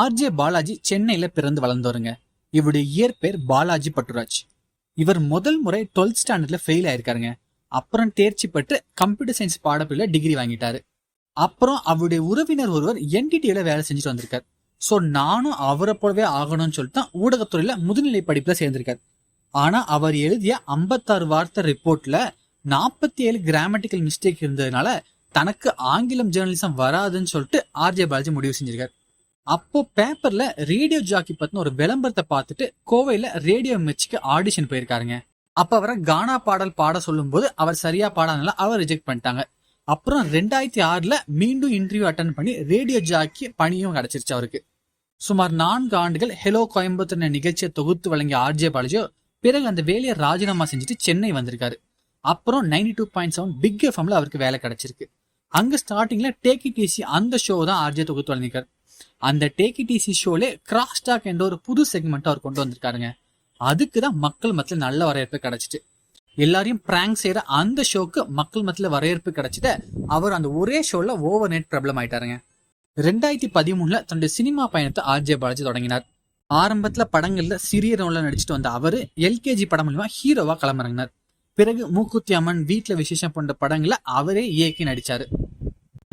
RJ Balaji சென்னையில பிறந்து வளர்ந்தவருங்க. இவருடைய இயற்பெயர் பாலாஜி பட்டுராஜ். இவர் முதல் முறை 12th ஸ்டாண்டர்ட்ல ஃபெயில் ஆயிருக்காருங்க. அப்புறம் தேர்ச்சி பெற்று கம்ப்யூட்டர் சயின்ஸ் பாடப்பிரிவுல டிகிரி வாங்கிட்டாரு. அப்புறம் அவருடைய உறவினர் ஒருவர் என்டிடியில வேலை செஞ்சுட்டு வந்திருக்காரு. சோ நானும் அவரை போலவே ஆகணும்னு சொல்லிட்டு தான் ஊடகத்துறையில முதுநிலை படிப்புல சேர்ந்திருக்காரு. ஆனா அவர் எழுதிய 56 வார்த்தை ரிப்போர்ட்ல நாற்பத்தி ஏழு கிராமட்டிக்கல் மிஸ்டேக் இருந்ததுனால தனக்கு ஆங்கிலம் ஜேர்னலிசம் வராதுன்னு சொல்லிட்டு ஆர்ஜே பாலாஜி முடிவு செஞ்சிருக்காரு. அப்போ பேப்பர்ல ரேடியோ ஜாக்கி பத்தின ஒரு விளம்பரத்தை பார்த்துட்டு கோவையில ரேடியோ மெச்சுக்கு ஆடிஷன் போயிருக்காருங்க. அப்ப அவரை கானா பாடல் பாட சொல்லும் போது அவர் சரியா பாடாதனால அவர் ரிஜெக்ட் பண்ணிட்டாங்க. அப்புறம் ரெண்டாயிரத்தி ஆறுல மீண்டும் இன்டர்வியூ அட்டன் பண்ணி ரேடியோ ஜாக்கி பணியும் கிடைச்சிருச்சு அவருக்கு. சுமார் நான்கு ஆண்டுகள் ஹெலோ கோயம்புத்தூர் நிகழ்ச்சியை தொகுத்து வழங்கிய ஆர்ஜே பாலாஜியோ பிறகு அந்த வேலையை ராஜினாமா செஞ்சுட்டு சென்னை வந்திருக்காரு. அப்புறம் ninety two point seven big எஃப்எம்ல அவருக்கு வேலை கிடைச்சிருக்கு. அங்க ஸ்டார்டிங்ல டேக் இட் ஈஸி அந்த ஷோ தான் ஆர்ஜே தொகுத்து வழங்கியிருக்காரு. அந்த டேக் இட் ஈஸி ஷோலே கிராஸ் டாக் என்ற ஒரு புது செக்மெண்ட் அவர் கொண்டு வந்திருக்காருங்க. அதுக்கு தான் மக்கள் மத்தியில் நல்ல வரவேற்பு கிடைச்சிட்டு எல்லாரையும் பிராங்க் செய்யற அந்த ஷோக்கு மக்கள் மத்தியில் வரவேற்பு கிடைச்சிட்டு அவர் அந்த ஒரே ஷோல ஓவர் நைட் பிரபலம் ஆயிட்டாருங்க. ரெண்டாயிரத்தி பதிமூணுல தன்னுடைய சினிமா பயணத்தை ஆர்ஜே பாலாஜி தொடங்கினார். ஆரம்பத்துல படங்கள்ல சிறிய ரோல நடிச்சிட்டு வந்த அவரு எல்கேஜி படம் மூலமா ஹீரோவா களமிறங்கினார். பிறகு மூக்குத்தி அம்மன் வீட்டுல விசேஷம் போன்ற படங்களை அவரே இயக்கி நடிச்சாரு.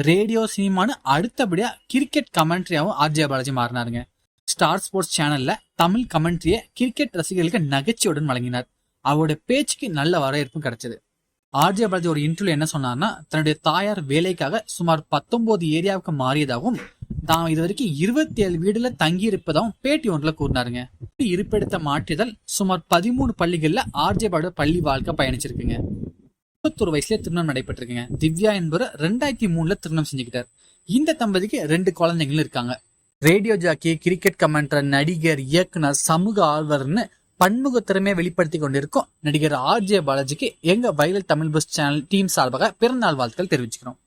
ரேடியோ சினிமான்னு அடுத்தபடியா கிரிக்கெட் கமெண்ட்ரியாவும் ஆர்ஜே பாலாஜி மாறினாருங்க. ஸ்டார் ஸ்போர்ட்ஸ் சேனல்ல தமிழ் கமெண்ட்ரியை கிரிக்கெட் ரசிகர்களுக்கு நகைச்சியுடன் வழங்கினார். அவரோட பேச்சுக்கு நல்ல வரவேற்பும் கிடைச்சது. ஆர்ஜே பாலாஜி ஒரு இன்டர்வியூ என்ன சொன்னார்னா தன்னுடைய தாயார் வேலைக்காக சுமார் பத்தொன்பது ஏரியாவுக்கு மாறியதாகவும் தான் இது வரைக்கும் இருபத்தி ஏழு வீடுல தங்கி இருப்பதாகவும் பேட்டி ஒன்றுல கூறினாருங்க. இருப்பிடத்தை மாற்றிதல் சுமார் பதிமூணு பள்ளிகள்ல ஆர்ஜே பாலோட பள்ளி வாழ்க்கை பயணிச்சிருக்குங்க. முப்பத்தொரு வயசுல திருமணம் நடைபெற்றிருக்குங்க. திவ்யா என்பவர் ரெண்டாயிரத்தி மூணுல திருமணம் செஞ்சுக்கிட்டார். இந்த தம்பதிக்கு ரெண்டு குழந்தைங்களும் இருக்காங்க. ரேடியோ ஜாக்கி கிரிக்கெட் கமெண்டர் நடிகர் இயக்குனர் சமூக ஆர்வலர்னு பன்முக திறமையை வெளிப்படுத்தி கொண்டிருக்கும் நடிகர் ஆர்ஜே பாலாஜிக்கு எங்க violet Tamil buzz channel team சார்பாக பிறந்தநாள் வாழ்த்துக்கள் தெரிவிச்சுக்கிறோம்.